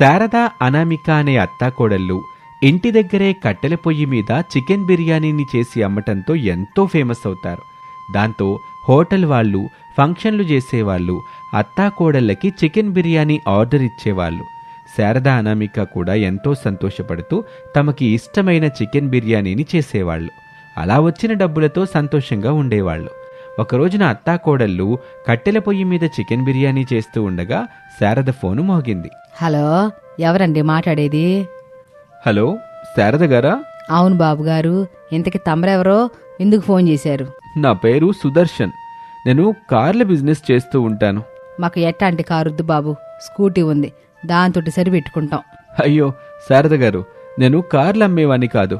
శారద అనామిక అనే అత్తాకోడళ్ళు ఇంటి దగ్గరే కట్టెల పొయ్యి మీద చికెన్ బిర్యానీని చేసి అమ్మటంతో ఎంతో ఫేమస్ అవుతారు. దాంతో హోటల్ వాళ్ళు ఫంక్షన్లు చేసేవాళ్ళు అత్తాకోడళ్ళకి చికెన్ బిర్యానీ ఆర్డర్ ఇచ్చేవాళ్ళు. శారద అనామిక కూడా ఎంతో సంతోషపడుతూ తమకి ఇష్టమైన చికెన్ బిర్యానీని చేసేవాళ్ళు. అలా వచ్చిన డబ్బులతో సంతోషంగా ఉండేవాళ్ళు. ఒక రోజున అత్తాకోడళ్ళు కట్టెల పొయ్యి మీద చికెన్ బిర్యానీ చేస్తూ ఉండగా శారద ఫోను మోగింది. హలో ఎవరండి మాట్లాడేది? హలో శారద గారా? అవును బాబు గారు ఇంతకి తమరెవరో ఎందుకు ఫోన్ చేశారు? నా పేరు సుదర్శన్. నేను కార్ల బిజినెస్ చేస్తూ ఉంటాను. మాకు ఎట్టాంటి కారుద్దు బాబు స్కూటీ ఉంది దాంతో సరిపెట్టుకుంటాం. అయ్యో శారద గారు నేను కార్లు అమ్మేవాణ్ణి కాదు.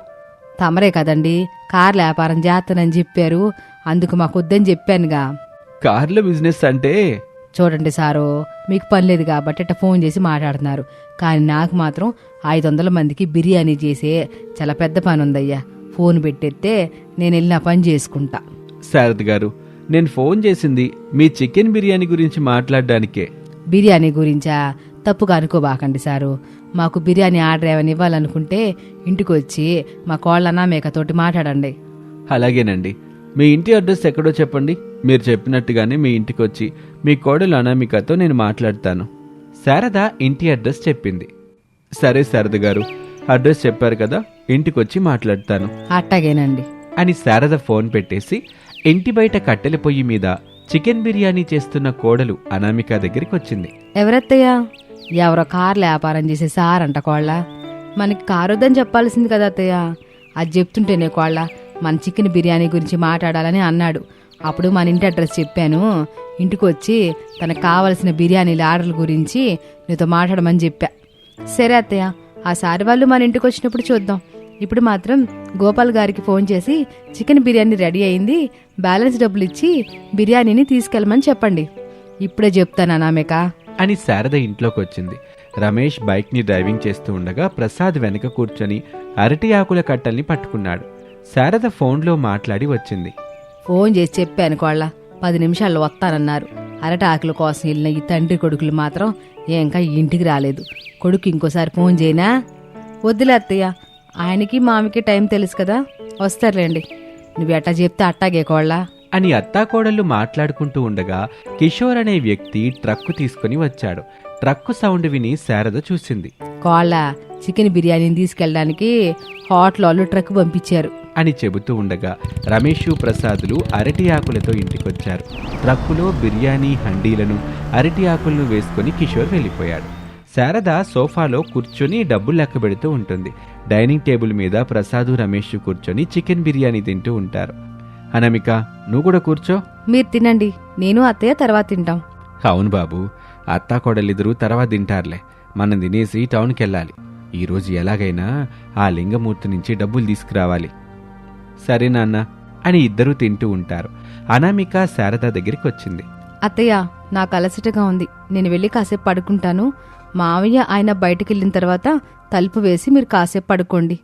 తమరే కదండి కార్ల వ్యాపారం చేస్తానని చెప్పారు అందుకు మాకు వద్దని చెప్పానుగా. కార్ల బిజినెస్ అంటే? చూడండి సారు మీకు పని లేదు కాబట్టి ఇట్ట ఫోన్ చేసి మాట్లాడుతున్నారు. కానీ నాకు మాత్రం ఐదు వందల మందికి బిర్యానీ చేసే చాలా పెద్ద పని ఉందయ్యా ఫోన్ పెట్టేస్తే నేను వెళ్ళి నా పని చేసుకుంటా. శారద గారు నేను ఫోన్ చేసింది మీ చికెన్ బిర్యానీ గురించి మాట్లాడడానికే. బిర్యానీ గురించా? తప్పుగా అనుకోబాకండి సారు. మాకు బిర్యానీ ఆర్డర్ ఏమైనా ఇవ్వాలనుకుంటే ఇంటికి వచ్చి మా కోళ్ళనా మేకతోటి మాట్లాడండి. అలాగేనండి. మీ ఇంటి అడ్రస్ ఎక్కడో చెప్పండి. మీరు చెప్పినట్టుగానే మీ ఇంటికి వచ్చి మీ కోడలు అనామికతో నేను మాట్లాడతాను. శారద ఇంటి అడ్రస్ చెప్పింది. సరే శారద గారు అడ్రస్ చెప్పారు కదా ఇంటికి వచ్చి మాట్లాడతాను. అట్టాగేనండి. అని శారద ఫోన్ పెట్టేసి ఇంటి బయట కట్టెల పొయ్యి మీద చికెన్ బిర్యానీ చేస్తున్న కోడలు అనామిక దగ్గరికి వచ్చింది ఎవరత్తయ్యా? ఎవరో కార్ల వ్యాపారం చేసే సార్ అంట కోళ్ళ. మనకి కారు వద్దని చెప్పాల్సింది కదా అత్తయ్య. అది చెప్తుంటేనే కోళ్ళ. మన చికెన్ బిర్యానీ గురించి మాట్లాడాలని అన్నాడు. అప్పుడు మన ఇంటి అడ్రస్ చెప్పాను. ఇంటికి వచ్చి తనకు కావలసిన బిర్యానీల ఆర్డర్ల గురించి నీతో మాట్లాడమని చెప్పా. సరే అత్తయ్య ఆ సారి వాళ్ళు మన ఇంటికి వచ్చినప్పుడు చూద్దాం. ఇప్పుడు మాత్రం గోపాల్ గారికి ఫోన్ చేసి చికెన్ బిర్యానీ రెడీ అయింది బ్యాలెన్స్ డబ్బులు ఇచ్చి బిర్యానీని తీసుకెళ్ళమని చెప్పండి. ఇప్పుడే చెప్తాను అనామిక. అని శారద ఇంట్లోకి వచ్చింది రమేష్ బైక్ని డ్రైవింగ్ చేస్తూ ఉండగా ప్రసాద్ వెనక కూర్చొని అరటి ఆకుల కట్టల్ని పట్టుకున్నాడు. శారద ఫోన్లో మాట్లాడి వచ్చింది. ఫోన్ చేసి చెప్పాను కోళ్ళ పది నిమిషాల్లో వస్తానన్నారు. అరటి ఆకుల కోసం వెళ్ళిన ఈ తండ్రి కొడుకులు మాత్రం ఇంకా ఇంటికి రాలేదు. కొడుకు ఇంకోసారి ఫోన్ చేయనా? వద్దులే అత్తయ్య ఆయనకి మామికి టైం తెలుసు కదా వస్తారులేండి. నువ్వు ఎట్టా చెప్తే అట్టాగే కోళ్ళ. అని అత్తాకోడళ్ళు మాట్లాడుకుంటూ ఉండగా కిషోర్ అనే వ్యక్తి ట్రక్కు తీసుకుని వచ్చాడు. ట్రక్కు సౌండ్ విని శారద చూసింది. కోళ్ళ చికెన్ బిర్యానీని తీసుకెళ్ళడానికి హోటల్ వాళ్ళు ట్రక్ పంపించారు. అని చెబుతూ ఉండగా రమేష్ ప్రసాదులు అరటి ఆకులతో ఇంటికొచ్చారు. ట్రక్కులో బిర్యానీ హండీలను అరటి ఆకులను వేసుకుని కిషోర్ వెళ్ళిపోయాడు. శారద సోఫాలో కూర్చొని డబ్బులు లెక్క పెడుతూ ఉంటుంది. డైనింగ్ టేబుల్ మీద ప్రసాదు రమేష్ కూర్చొని చికెన్ బిర్యానీ తింటూ ఉంటారు. అనమిక నువ్వు కూడా కూర్చో. మీరు తినండి నేను అత్తయ్య తర్వాత తింటాం. అవును బాబు అత్తా కోడలిద్దరూ తర్వాత తింటారులే. మనం తినేసి టౌన్కి వెళ్ళాలి ఈరోజు ఎలాగైనా ఆ లింగమూర్తి నుంచి డబ్బులు తీసుకురావాలి. సరే నాన్న అని ఇద్దరూ తింటూ ఉంటారు. అనామిక శారద దగ్గరికి వచ్చింది అత్తయ్య నాకు అలసటగా ఉంది. నేను వెళ్ళి కాసేపు పడుకుంటాను. మావయ్య ఆయన బయటికి వెళ్ళిన తర్వాత తలుపు వేసి మీరు కాసేపు పడుకోండి.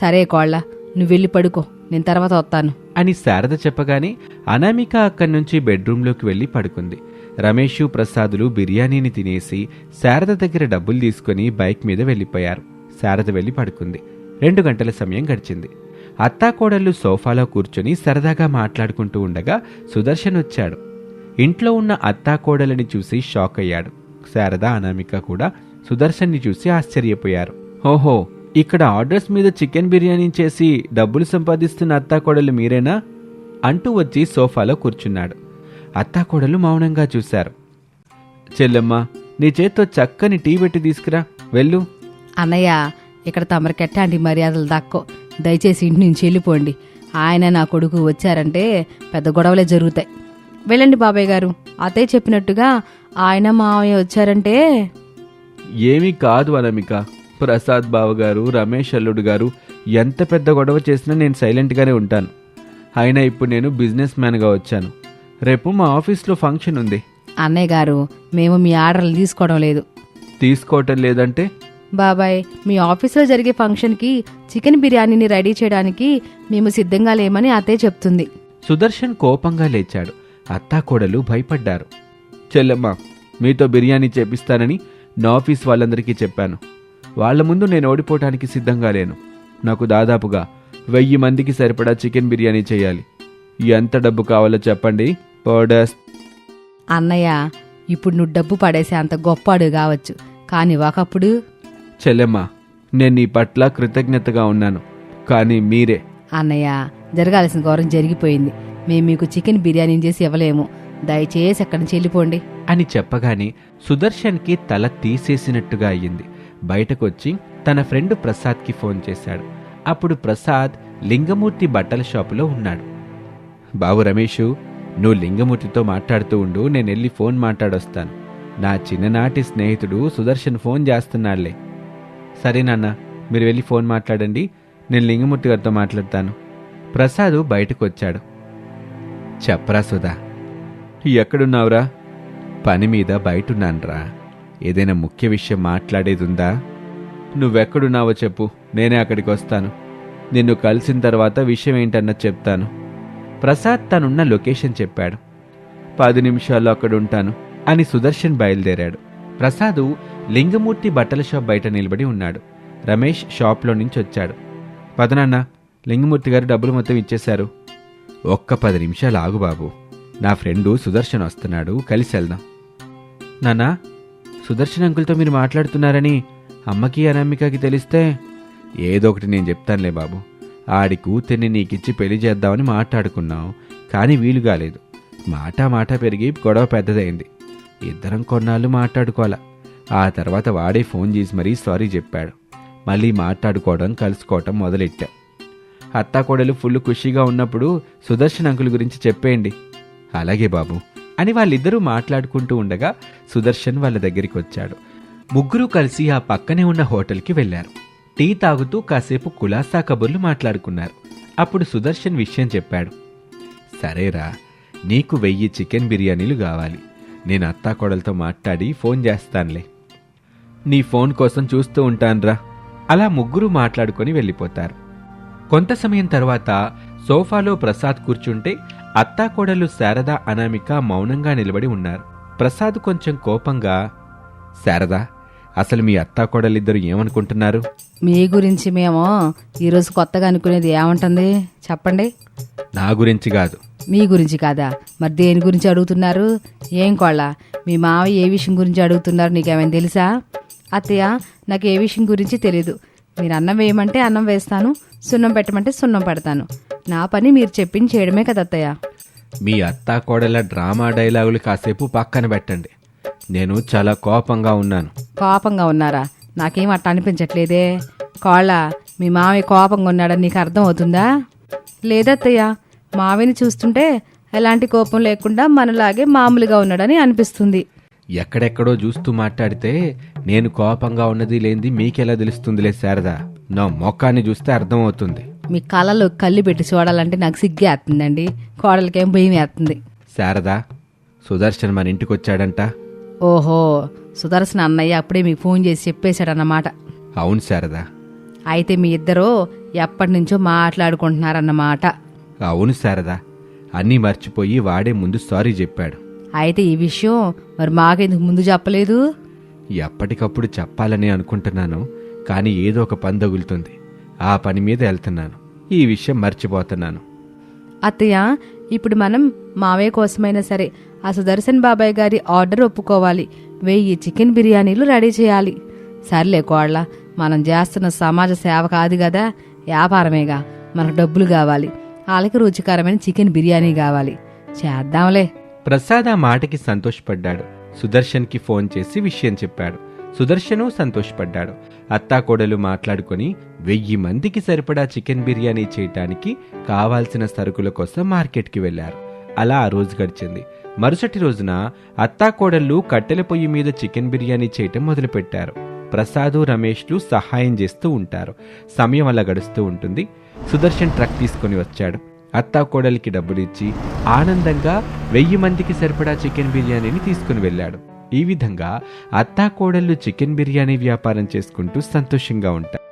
సరే కోళ్ళ నువ్వు వెళ్ళి పడుకో. నేను తర్వాత వస్తాను. అని శారద చెప్పగానే అనామిక అక్కడి నుంచి బెడ్రూంలోకి వెళ్ళి పడుకుంది. రమేషు ప్రసాదులు బిర్యానీని తినేసి శారద దగ్గర డబ్బులు తీసుకుని బైక్ మీద వెళ్ళిపోయారు. శారద వెళ్ళి పడుకుంది. రెండు గంటల సమయం గడిచింది. అత్తాకోడళ్ళు సోఫాలో కూర్చొని సరదాగా మాట్లాడుకుంటూ ఉండగా సుదర్శన్ వచ్చాడు. ఇంట్లో ఉన్న అత్తాకోడలని చూసి షాక్ అయ్యాడు. శారద అనామిక కూడా సుదర్శన్ని చూసి ఆశ్చర్యపోయారు. ఓహో ఇక్కడ ఆర్డర్స్ మీద చికెన్ బిర్యానీ చేసి డబ్బులు సంపాదిస్తున్న అత్తాకోడలు మీరేనా? అంటూ వచ్చి సోఫాలో కూర్చున్నాడు. అత్తాకోడలు మౌనంగా చూశారు. చెల్లెమ్మ నీ చేత్తో చక్కని టీ పెట్టి తీసుకురా. వెళ్ళు. అన్నయ్య ఇక్కడ తమరికెట్టండి మర్యాదలు దక్కో. దయచేసి ఇంటి నుంచి వెళ్ళిపోండి. ఆయన నా కొడుకు వచ్చారంటే పెద్ద గొడవలే జరుగుతాయి. వెళ్ళండి బాబాయ్ గారు అతయ్య చెప్పినట్టుగా ఆయన మావయ్య వచ్చారంటే ఏమీ కాదు అనమిక. ప్రసాద్ బావగారు రమేష్ అల్లుడు గారు ఎంత పెద్ద గొడవ చేసినా నేను సైలెంట్గానే ఉంటాను. అయినా ఇప్పుడు నేను బిజినెస్ మ్యాన్గా వచ్చాను. రేపు మా ఆఫీస్లో ఫంక్షన్ ఉంది. అన్నయ్య గారు మేము మీ ఆర్డర్లు తీసుకోవడం లేదు. తీసుకోవటం లేదంటే బాబాయ్ మీ ఆఫీస్లో జరిగే ఫంక్షన్కి చికెన్ బిర్యానీని రెడీ చేయడానికి మేము సిద్ధంగా లేమని అత్తయ్య చెప్తుంది. సుదర్శన్ కోపంగా లేచాడు. అత్తాకోడలు భయపడ్డారు. చెల్లెమ్మ మీతో బిర్యానీ చేపిస్తానని నా ఆఫీస్ వాళ్ళందరికీ చెప్పాను. వాళ్ళ ముందు నేను ఓడిపోవటానికి సిద్ధంగా లేను. నాకు దాదాపుగా వెయ్యి మందికి సరిపడా చికెన్ బిర్యానీ చేయాలి. ఎంత డబ్బు కావాలో చెప్పండి పర్డస్ అన్నయ్య ఇప్పుడు నువ్వు డబ్బు పడేసే అంత గొప్పాడు కావచ్చు. కానీ ఒకప్పుడు చెల్లెమ్మ నేను నీ పట్ల కృతజ్ఞతగా ఉన్నాను. కానీ మీరే. అన్నయ్య జరగాల్సిన గౌరవం జరిగిపోయింది. మేము మీకు చికెన్ బిర్యానీ చేసి ఇవ్వలేము. దయచేసి అక్కడి నుంచి వెళ్ళిపోండి. అని చెప్పగానే సుదర్శన్కి తల తీసేసినట్టుగా అయ్యింది. బయటకొచ్చి తన ఫ్రెండ్ ప్రసాద్కి ఫోన్ చేశాడు. అప్పుడు ప్రసాద్ లింగమూర్తి బట్టల షాపులో ఉన్నాడు. బాబు రమేషు నువ్వు లింగమూర్తితో మాట్లాడుతూ ఉండు నేను వెళ్ళి ఫోన్ మాట్లాడొస్తాను. నా చిన్ననాటి స్నేహితుడు సుదర్శన్ ఫోన్ చేస్తున్నాడులే. సరే నాన్న మీరు వెళ్ళి ఫోన్ మాట్లాడండి. నేను లింగమూర్తి గారితో మాట్లాడతాను. ప్రసాద్ బయటకు వచ్చాడు చెప్పరా సుధా ఎక్కడున్నావురా? పని మీద బయటున్నానరా. ఏదైనా ముఖ్య విషయం మాట్లాడేదుందా? నువ్వెక్కడున్నావో చెప్పు నేనే అక్కడికి వస్తాను నిన్ను కలిసిన తర్వాత విషయం ఏంటన్న చెప్తాను. ప్రసాద్ తనున్న లొకేషన్ చెప్పాడు. పది నిమిషాల్లో అక్కడ ఉంటాను అని సుదర్శన్ బయలుదేరాడు. ప్రసాదు లింగమూర్తి బట్టల షాప్ బయట నిలబడి ఉన్నాడు. రమేష్ షాప్లో నుంచి వచ్చాడు. పదనాన్న లింగమూర్తి గారు డబ్బులు మొత్తం ఇచ్చేశారు. ఒక్క పది నిమిషాలు ఆగు బాబు. నా ఫ్రెండు సుదర్శన్ వస్తున్నాడు కలిసి వెళ్దాం. నానా సుదర్శన్ అంకుల్తో మీరు మాట్లాడుతున్నారని అమ్మకి అనామికకి తెలిస్తే ఏదో ఒకటి నేను చెప్తానులే బాబు. ఆడి కూతుర్ని నీకిచ్చి పెళ్ళి చేద్దామని మాట్లాడుకున్నాం కానీ వీలు కాలేదు. మాట మాట పెరిగి గొడవ పెద్దదైంది. ఇద్దరం కొన్నాళ్ళు మాట్లాడుకోవాలా. ఆ తర్వాత వాడే ఫోన్ చేసి మరీ సారీ చెప్పాడు. మళ్ళీ మాట్లాడుకోవడం కలుసుకోవటం మొదలెట్టా. అత్తాకోడలు ఫుల్ ఖుషీగా ఉన్నప్పుడు సుదర్శన్ అంకుల్ గురించి చెప్పేయండి. అలాగే బాబు అని వాళ్ళిద్దరూ మాట్లాడుకుంటూ ఉండగా సుదర్శన్ వాళ్ళ దగ్గరికి వచ్చాడు. ముగ్గురు కలిసి ఆ పక్కనే ఉన్న హోటల్కి వెళ్ళారు టీ తాగుతూ కాసేపు కులాసా కబుర్లు మాట్లాడుకున్నారు. అప్పుడు సుదర్శన్ విషయం చెప్పాడు. సరేరా నీకు వెయ్యి చికెన్ బిర్యానీలు కావాలి. నేను అత్తాకోడలతో మాట్లాడి ఫోన్ చేస్తానులే. నీ ఫోన్ కోసం చూస్తూ ఉంటాన్రా. అలా ముగ్గురు మాట్లాడుకొని వెళ్ళిపోతారు. కొంత సమయం తర్వాత సోఫాలో ప్రసాద్ కూర్చుంటే అత్తాకోడలు శారద అనామిక మౌనంగా నిలబడి ఉన్నారు. ప్రసాద్ కొంచెం కోపంగా శారద అసలు మీ అత్తాకోడలిద్దరు ఏమనుకుంటున్నారు? మీ గురించి మేము ఈరోజు కొత్తగా అనుకునేది ఏముంటుంది? చెప్పండి. నా గురించి కాదు. మీ గురించి కాదా? మరి దేని గురించి అడుగుతున్నారు? ఏం కోళ్ళ? మీ మావయ్య ఏ విషయం గురించి అడుగుతున్నారు? నీకేమైనా తెలుసా? అత్తయ్య నాకు ఏ విషయం గురించి తెలియదు మీరు అన్నం వేయమంటే అన్నం వేస్తాను సున్నం పెట్టమంటే సున్నం పెడతాను. నా పని మీరు చెప్పింది చేయడమే కదా అత్తయ్య. మీ అత్తాకోడల డ్రామా డైలాగులు కాసేపు పక్కన పెట్టండి. నేను చాలా కోపంగా ఉన్నాను. కోపంగా ఉన్నారా? నాకేం అట్ట అనిపించట్లేదే. కోళ్ళ మీ మావయ్య కోపంగా ఉన్నాడని నీకు అర్థం అవుతుందా? లేదత్తయ్య మావిని చూస్తుంటే ఎలాంటి కోపం లేకుండా మనలాగే మామూలుగా ఉన్నాడని అనిపిస్తుంది. ఎక్కడెక్కడో చూస్తూ మాట్లాడితే నేను కోపంగా ఉన్నది లేనిది మీకెలా తెలుస్తుందిలే శారదా? నా మొక్కాన్ని చూస్తే అర్థమవుతుంది. మీ కళ్ళలో కళ్ళు పెట్టి చూడాలంటే నాకు సిగ్గే వేస్తుందండి. కోడలకేం భయం వేస్తుంది. శారదా సుదర్శన్ మన ఇంటికి వచ్చాడంట ఓహో సుదర్శన అన్నయ్య అప్పుడే మీకు ఫోన్ చేసి చెప్పేశాడన్నమాట. అవును శారదా. అయితే మీ ఇద్దరు ఎప్పటి నుంచో మాట్లాడుకుంటున్నారన్నమాట. అవును శారదా. అన్నీ మర్చిపోయి వాడే ముందు సారీ చెప్పాడు. అయితే ఈ విషయం మరి మాకెందుకు ముందు చెప్పలేదు? ఎప్పటికప్పుడు చెప్పాలని అనుకుంటున్నాను కానీ ఏదో ఒక పని తగులుతుంది. ఆ పని మీద వెళ్తున్నాను. ఈ విషయం మర్చిపోతున్నాను. అత్తయ్య ఇప్పుడు మనం మావయ్య కోసమైనా సరే ఆ సుదర్శన్ బాబాయ్ గారి ఆర్డర్ ఒప్పుకోవాలి. వెయ్యి చికెన్ బిర్యానీలు రెడీ చేయాలి. సర్లే కోళ్ళ మనం చేస్తున్న సమాజ సేవ కాదు కదా వ్యాపారమేగా. మనకు డబ్బులు కావాలి. వాళ్ళకి రుచికరమైన చికెన్ బిర్యానీ కావాలి. చేద్దాంలే. ప్రసాద్ ఆ మాటకి సంతోషపడ్డాడు. సుదర్శన్కి ఫోన్ చేసి విషయం చెప్పాడు. సుదర్శను సంతోషపడ్డాడు. అత్తాకోడలు మాట్లాడుకొని వెయ్యి మందికి సరిపడా చికెన్ బిర్యానీ చేయటానికి కావాల్సిన సరుకుల కోసం మార్కెట్కి వెళ్ళారు అలా ఆ రోజు గడిచింది. మరుసటి రోజున అత్తాకోడళ్ళు కట్టెల పొయ్యి మీద చికెన్ బిర్యానీ చేయటం మొదలుపెట్టారు. ప్రసాదు రమేష్లు సహాయం చేస్తూ ఉంటారు. సమయం అలా గడుస్తూ ఉంటుంది. సుదర్శన్ ట్రక్ తీసుకొని వచ్చాడు. అత్తాకోడలికి డబ్బులు ఇచ్చి ఆనందంగా వెయ్యి మందికి సరిపడా చికెన్ బిర్యానీని తీసుకుని వెళ్ళాడు. ఈ విధంగా అత్తాకోడళ్ళు చికెన్ బిర్యానీ వ్యాపారం చేసుకుంటూ సంతోషంగా ఉంటారు.